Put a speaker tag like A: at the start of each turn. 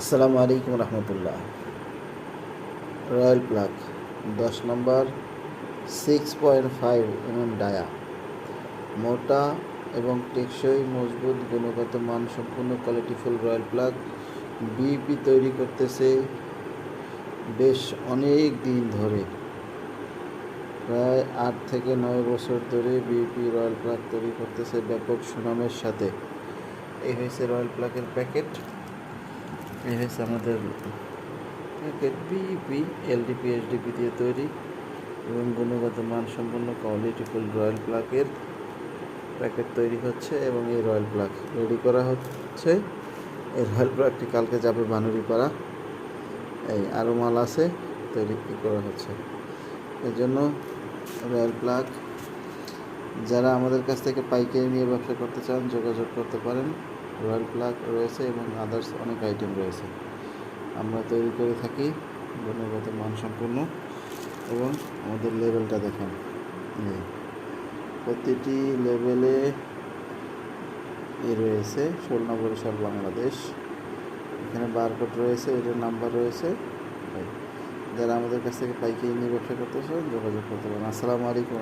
A: আসসালামু আলাইকুম রহমতুল্লাহ। Royal plug, দশ নম্বর six point five mm dia. মোটা এবং টেকসই, মজবুত, গুণগত মান সম্পূর্ণ কোয়ালিটিফুল রয়্যাল প্লাগ। বিপি তৈরি করতেছে বেশ অনেক দিন ধরে। প্রায় আট থেকে নয় বছর ধরে বিপি রয়্যাল প্লাগ তৈরি করতেছে ব্যাপক সুনামের সাথে। এই হয়েছে রয়্যাল প্লাগের প্যাকেট। এই হচ্ছে আমাদের বিপি এলডিপি এইচডিপি দিয়ে তৈরি এবং গুণগত মান সম্পন্ন কোয়ালিটিফুল রয়্যাল প্লাগের প্যাকেট তৈরি হচ্ছে এবং এই রয়্যাল প্লাগ রেডি করা হচ্ছে। এই রয়্যাল প্লাগটি কালকে যাবে বানুরিপাড়া। এই আরও মাল আছে, তৈরি করা হচ্ছে। এর জন্য রয়্যাল প্লাগ যারা আমাদের কাছ থেকে পাইকারি নিয়ে ব্যবসা করতে চান, যোগাযোগ করতে পারেন। রয়্যাল প্লাগ রয়েছে এবং আদার্স অনেক আইটেম রয়েছে। আমরা তৈরি করে থাকি গুণগত মানসম্পন্ন এবং আমাদের লেভেলটা দেখেন। প্রতিটি লেভেলে এ রয়েছে খুলনা বরিশাল বাংলাদেশ। এখানে বারকোড রয়েছে, এটার নাম্বার রয়েছে। যারা আমাদের কাছ থেকে পাইকারি নিয়ে ব্যবসা করতে চান যোগাযোগ করতে পারেন। আসসালামু আলাইকুম